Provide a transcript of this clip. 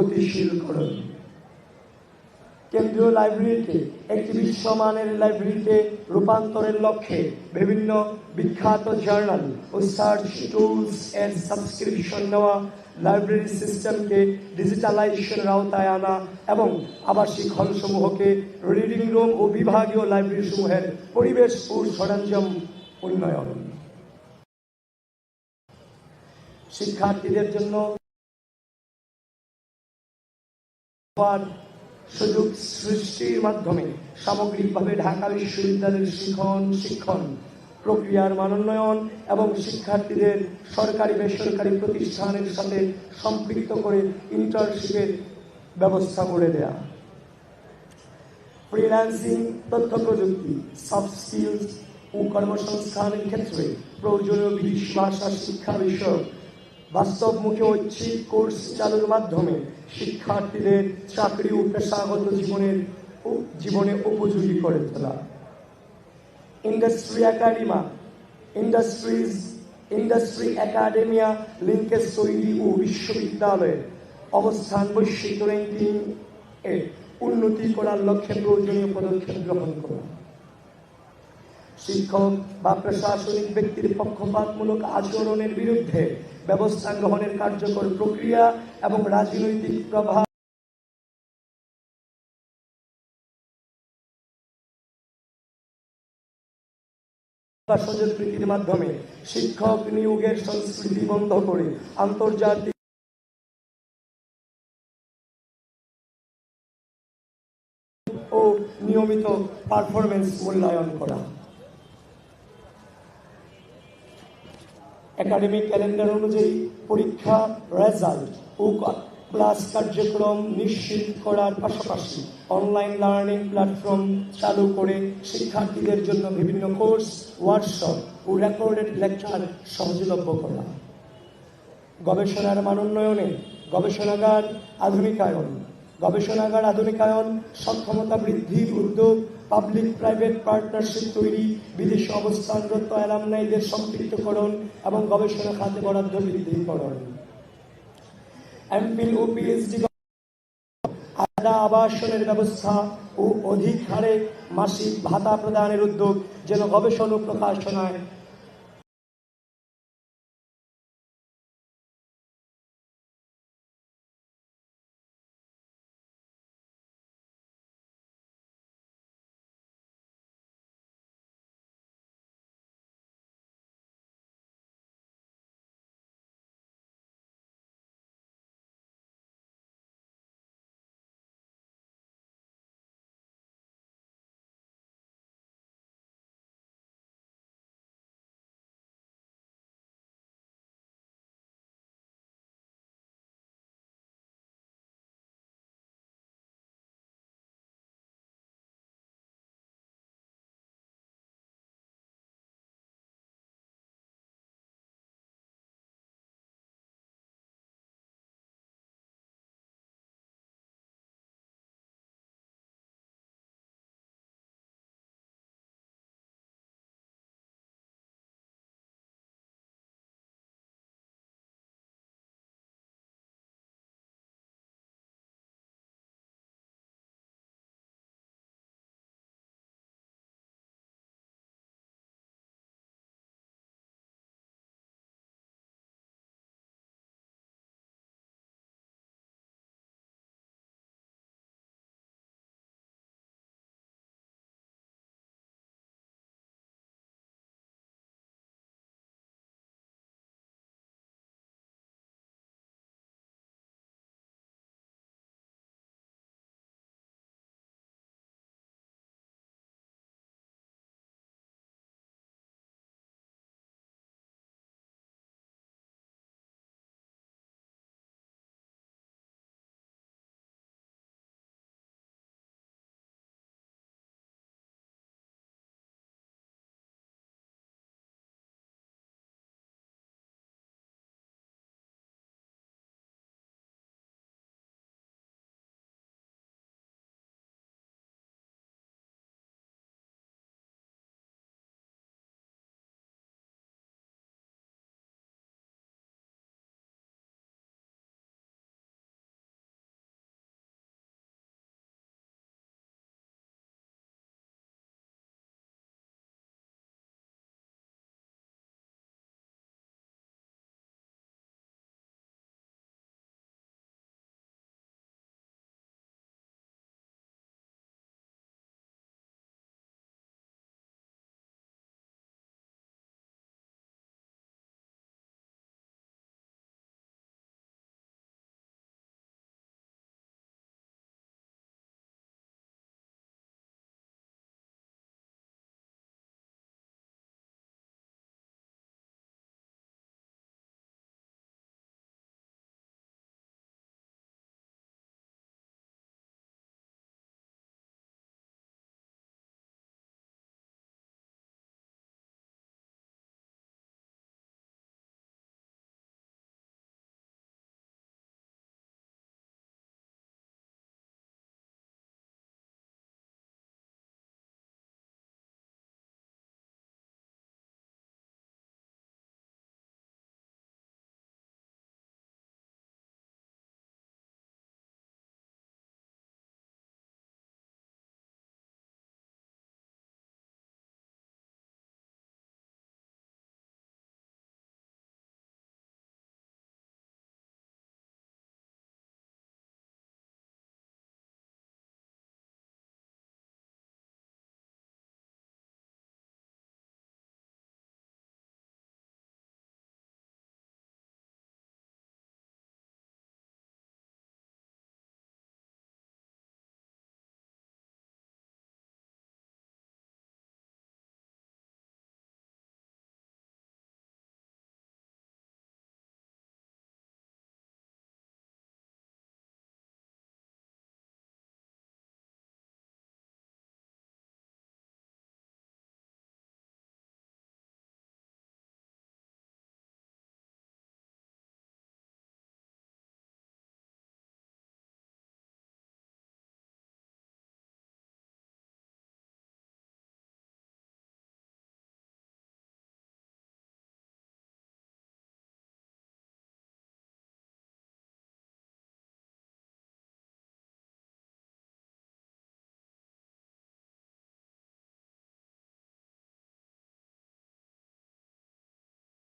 গতিশীল করুন। কেন্দ্রীয় লাইব্রেরিকে একটি বিশ্বমানের লাইব্রেরিতে রূপান্তরের লক্ষ্যে বিভিন্ন বিখ্যাত জার্নাল ও সার্চ টুলস এর সাবস্ক্রিপশন নেওয়া লাইব্রেরি সিস্টেমকে ডিজিটালাইজেশনের আওতায় আনা এবং আবাসিক হলসমূহকে রিডিং রুম ও বিভাগীয় লাইব্রেরি সমূহের পরিবেশ ও সরঞ্জাম উন্নয়ন। শিক্ষার্থীদের জন্য হওয়ার সুযোগ সৃষ্টির মাধ্যমে সামগ্রিকভাবে ঢাকা বিশ্ববিদ্যালয়ের শিক্ষণ শিক্ষণ প্রক্রিয়ার মানোন্নয়ন এবং শিক্ষার্থীদের সরকারি, বেসরকারি প্রতিষ্ঠানের সাথে সম্পৃক্ত করে ইন্টার্নশিপের ব্যবস্থা করে দেয়া। ফ্রিল্যান্সিং তথ্য প্রযুক্তি সফট স্কিলস ও কর্মসংস্থানের ক্ষেত্রে প্রয়োজনীয় বিদেশ ভাষা শিক্ষা বিষয়ক বাস্তবমুখী ঐচ্ছিক কোর্স চালুর মাধ্যমে শিক্ষার্থীদের চাকরি ও পেশাগত জীবনের জীবনে উপযোগী করে তোলা। Industry academia industries industry academia linkage তৈরি ও বিশ্ববিদ্যালয়ের অবস্থান বৈশ্বিক র্যাঙ্কিং এ উন্নতি করার লক্ষ্যে প্রয়োজনীয় পদক্ষেপ গ্রহণ করা শিক্ষক বা প্রশাসনিক ব্যক্তির পক্ষপাতমূলক আচরণের বিরুদ্ধে ব্যবস্থা গ্রহণের কার্যকর প্রক্রিয়া এবং রাজনৈতিক প্রভাব স্বজনপ্রীতির মাধ্যমে শিক্ষক নিয়োগের সংস্কৃতি বন্ধ করে আন্তর্জাতিক ও নিয়মিত পারফরমেন্স মূল্যায়ন করা। একাডেমিক ক্যালেন্ডার অনুযায়ী পরীক্ষা রেজাল্ট ও ক্লাস কার্যক্রম নিশ্চিত করার পাশাপাশি অনলাইন লার্নিং প্ল্যাটফর্ম চালু করে শিক্ষার্থীদের জন্য বিভিন্ন কোর্স ওয়ার্কশপ ও রেকর্ডেড লেকচার সহজলভ্য করা। গবেষণার মানোন্নয়নে গবেষণাগার আধুনিকায়ন। গবেষণাগার আধুনিকায়ন সক্ষমতা বৃদ্ধির উদ্যোগ পাবলিক প্রাইভেট পার্টনারশিপ তৈরি, বিদেশে অবস্থানরত অ্যালামনাইদের সম্পৃক্তকরণ এবং গবেষণা খাতে বরাদ্দ বৃদ্ধিকরণ এমপিল ও পিএইচডি আলাদা আবাসনের ব্যবস্থা ও অধিক হারে মাসিক ভাতা প্রদানের উদ্যোগ যেন গবেষণা ও প্রকাশনায়